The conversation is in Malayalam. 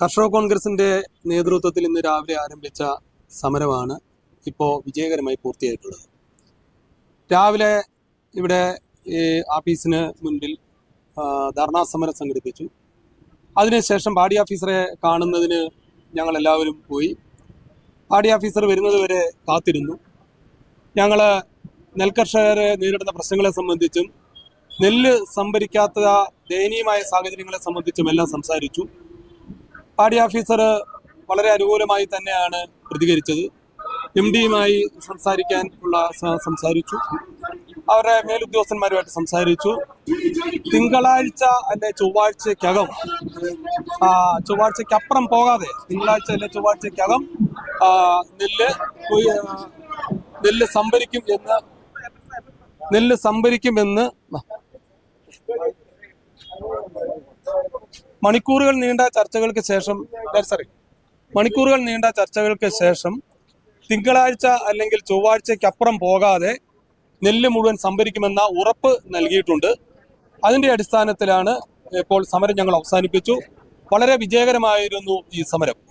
കർഷക കോൺഗ്രസിന്റെ നേതൃത്വത്തിൽ ഇന്ന് രാവിലെ ആരംഭിച്ച സമരമാണ് ഇപ്പോൾ വിജയകരമായി പൂർത്തിയായിട്ടുള്ളത്. രാവിലെ ഇവിടെ ആഫീസിന് മുൻപിൽ ധർണാ സമരം സംഘടിപ്പിച്ചു. അതിനുശേഷം പാടി ഓഫീസറെ കാണുന്നതിന് ഞങ്ങൾ എല്ലാവരും പോയി. പാടി ഓഫീസർ വരുന്നത് വരെ കാത്തിരുന്നു. ഞങ്ങൾ നെൽകർഷകരെ നേരിടുന്ന പ്രശ്നങ്ങളെ സംബന്ധിച്ചും നെല്ല് സംഭരിക്കാത്ത ദയനീയമായ സാഹചര്യങ്ങളെ സംബന്ധിച്ചും എല്ലാം സംസാരിച്ചു. പാടി ഓഫീസർ വളരെ അനുകൂലമായി തന്നെയാണ് പ്രതികരിച്ചത്. എം ഡിയുമായി സംസാരിക്കാൻ ഉള്ള സംസാരിച്ചു. അവരുടെ മേലുദ്യോഗസ്ഥന്മാരുമായിട്ട് സംസാരിച്ചു. തിങ്കളാഴ്ച അല്ലെ ചൊവ്വാഴ്ചക്കകം ചൊവ്വാഴ്ചക്കപ്പുറം പോകാതെ തിങ്കളാഴ്ച അല്ലെ ചൊവ്വാഴ്ചക്കകം നെല്ല് നെല്ല് സംഭരിക്കും എന്ന് നെല്ല് സംഭരിക്കുമെന്ന് മണിക്കൂറുകൾ നീണ്ട ചർച്ചകൾക്ക് ശേഷം സോറി മണിക്കൂറുകൾ നീണ്ട ചർച്ചകൾക്ക് ശേഷം തിങ്കളാഴ്ച അല്ലെങ്കിൽ ചൊവ്വാഴ്ചയ്ക്കപ്പുറം പോകാതെ നെല്ല് മുഴുവൻ സംഭരിക്കുമെന്ന ഉറപ്പ് നൽകിയിട്ടുണ്ട്. അതിന്റെ അടിസ്ഥാനത്തിലാണ് ഇപ്പോൾ സമരം ഞങ്ങൾ അവസാനിപ്പിച്ചു. വളരെ വിജയകരമായിരുന്നു ഈ സമരം.